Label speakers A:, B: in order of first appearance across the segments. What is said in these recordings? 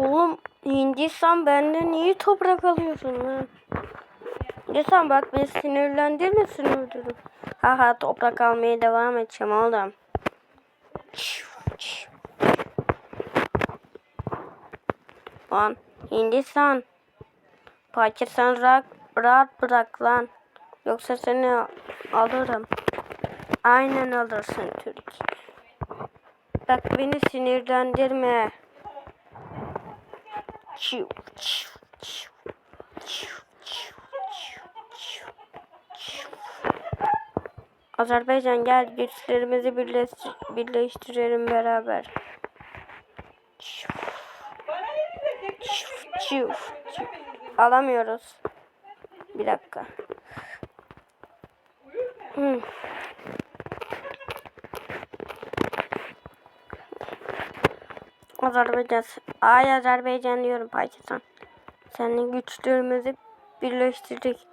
A: Oğlum Hindistan benden iyi toprak alıyorsun lan. Hindistan bak beni sinirlendirmesin öldürürüm. Haha toprak almaya devam edeceğim oğlum. Lan Hindistan. Pakistan rahat, rahat bırak lan. Yoksa seni alırım. Aynen alırsın Türkiye. Bak beni sinirlendirme. Çiu, çiu, çiu, çiu. Azerbaycan gel güçlerimizi birleştir birleştirelim beraber. Alamıyoruz. Bir dakika. Hmm. Azerbaycan. Ay Azerbaycan diyorum Pakistan. Senin güçlerimizi birleştirdik.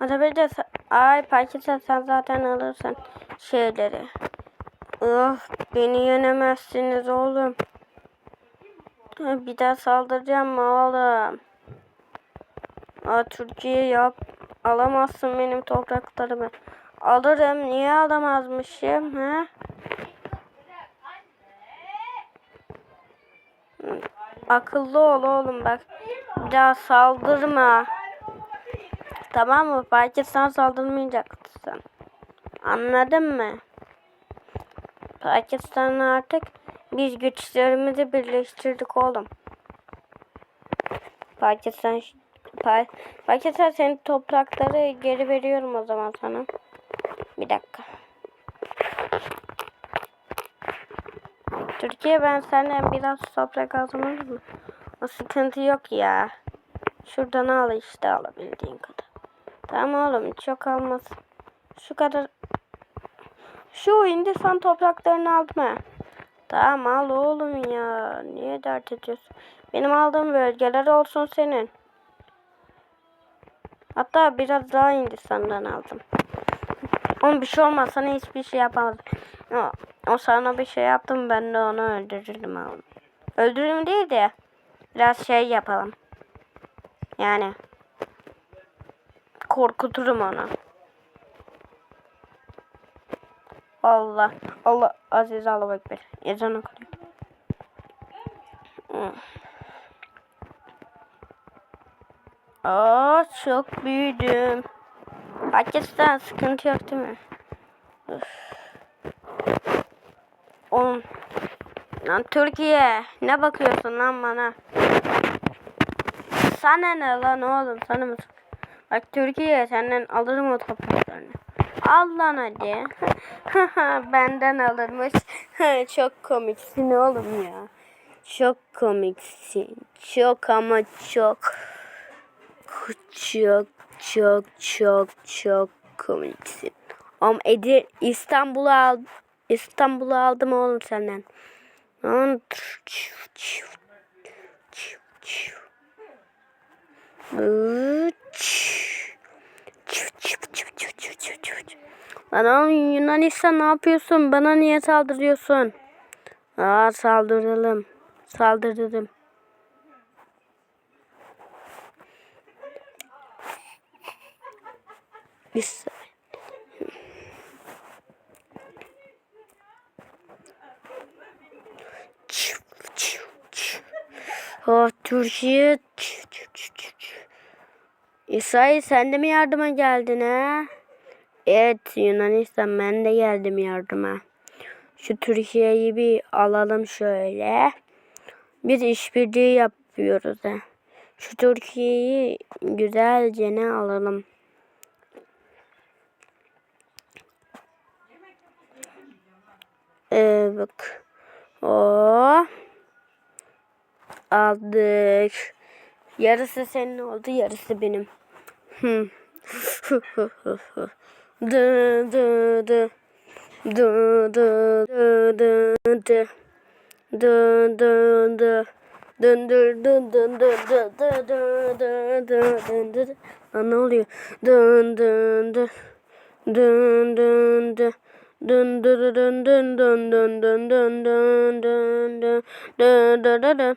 A: Azerbaycan. Ay Pakistan sen zaten alırsın şeyleri. Of beni yenemezsiniz oğlum. Bir daha saldıracağım oğlum? Aa, Türkiye yap. Alamazsın benim topraklarımı. Alırım. Niye alamazmışım? He? Akıllı ol oğlum bak. Bir daha saldırma. Tamam mı? Pakistan saldırmayacaksın. Anladın mı? Pakistan artık biz güçlerimizi birleştirdik oğlum. Pakistan pa Pakistan senin toprakları geri veriyorum o zaman sana. Bir dakika. Türkiye ben senden biraz toprak olur mu? O sıkıntı yok ya. Şuradan al işte alabildiğin kadar. Tamam oğlum çok almaz. Şu kadar. Şu Hindistan topraklarını aldım. Tamam al oğlum ya. Niye dert ediyorsun? Benim aldığım bölgeler olsun senin. Hatta biraz daha Hindistan'dan aldım. Onun bir şey olmaz sana hiçbir şey yapamaz. O, sana bir şey yaptım ben de onu öldürürüm oğlum. Öldürürüm değil de biraz şey yapalım. Yani korkuturum onu. Allah Allah Aziz Allah Ekber. Ezan okunuyor. Hmm. Aa çok büyüdüm. Pakistan sıkıntı yok değil mi? Üf. Oğlum. Lan Türkiye ne bakıyorsun lan bana? Sana ne lan oğlum sana mı? Bak Türkiye senden alırım o topraklarını. Al lan hadi. Benden alırmış. çok komiksin oğlum ya. Çok komiksin. Çok ama çok. Çok çok çok çok komiksin. Ama Edir İstanbul'u al İstanbul'u aldım oğlum senden. Lan oğlum Yunanistan ne yapıyorsun? Bana niye saldırıyorsun? Aa saldıralım. Saldırdım. Bir Oh Türkiye. İsrail sen de mi yardıma geldin ha? Evet Yunanistan ben de geldim yardıma. Şu Türkiye'yi bir alalım şöyle. Biz işbirliği yapıyoruz ha. Şu Türkiye'yi güzelce ne alalım. Ee, bak aldık. Yarısı senin oldu, yarısı benim. Dı dı dı. Dı dı dı dı dı. Dı dı dı. Dın dın dın dın dın dın dın dın dın dın dın Lan ne oluyor? Dın dın dın dın dın dın dın dın dın dın dın dın dın dın dın dın dın dın dın dın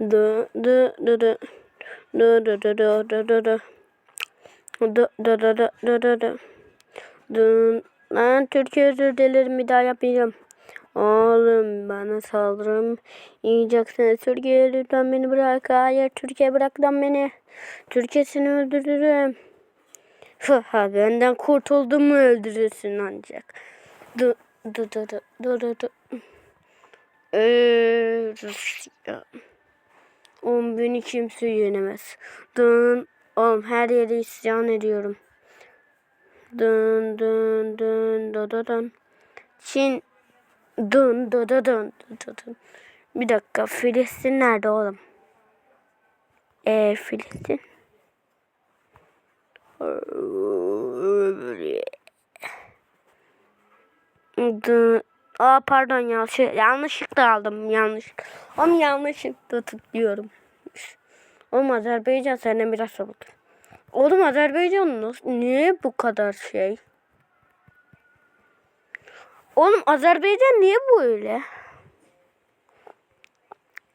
A: dı. Dı dı dı dı dı dı dı. Dı dı dı dı dı dı dı. Dın. Ben Türkiye özür dilerim bir daha yapmayacağım. Oğlum bana saldırım yiyeceksin. Türkiye lütfen beni bırak. Hayır Türkiye bırak lan beni. Türkiye seni öldürürüm. Ha benden kurtuldun mu öldürürsün ancak. Dı dı dı dı dı dı. Eee, Rusya. On beni kimse yenemez. Dın. Oğlum her yere isyan ediyorum. Dın dın dın dın dın dın. Çin dın dın dın dın dın dın. Bir dakika Filistin nerede oğlum? Eee Filistin? Dın. Aa pardon ya şey, yanlışlıkla aldım yanlış. Ama yanlışlıkla tıklıyorum. Oğlum Azerbaycan senden biraz soğuk. Oğlum Azerbaycan niye bu kadar şey? Oğlum Azerbaycan niye böyle?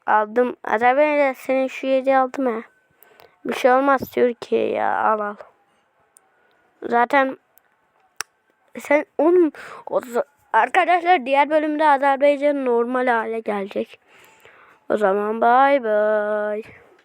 A: Aldım. Azerbaycan senin şu yedi aldım ha. Bir şey olmaz Türkiye ya al al. Zaten sen onun o, arkadaşlar diğer bölümde Azerbaycan normal hale gelecek. O zaman bay bay.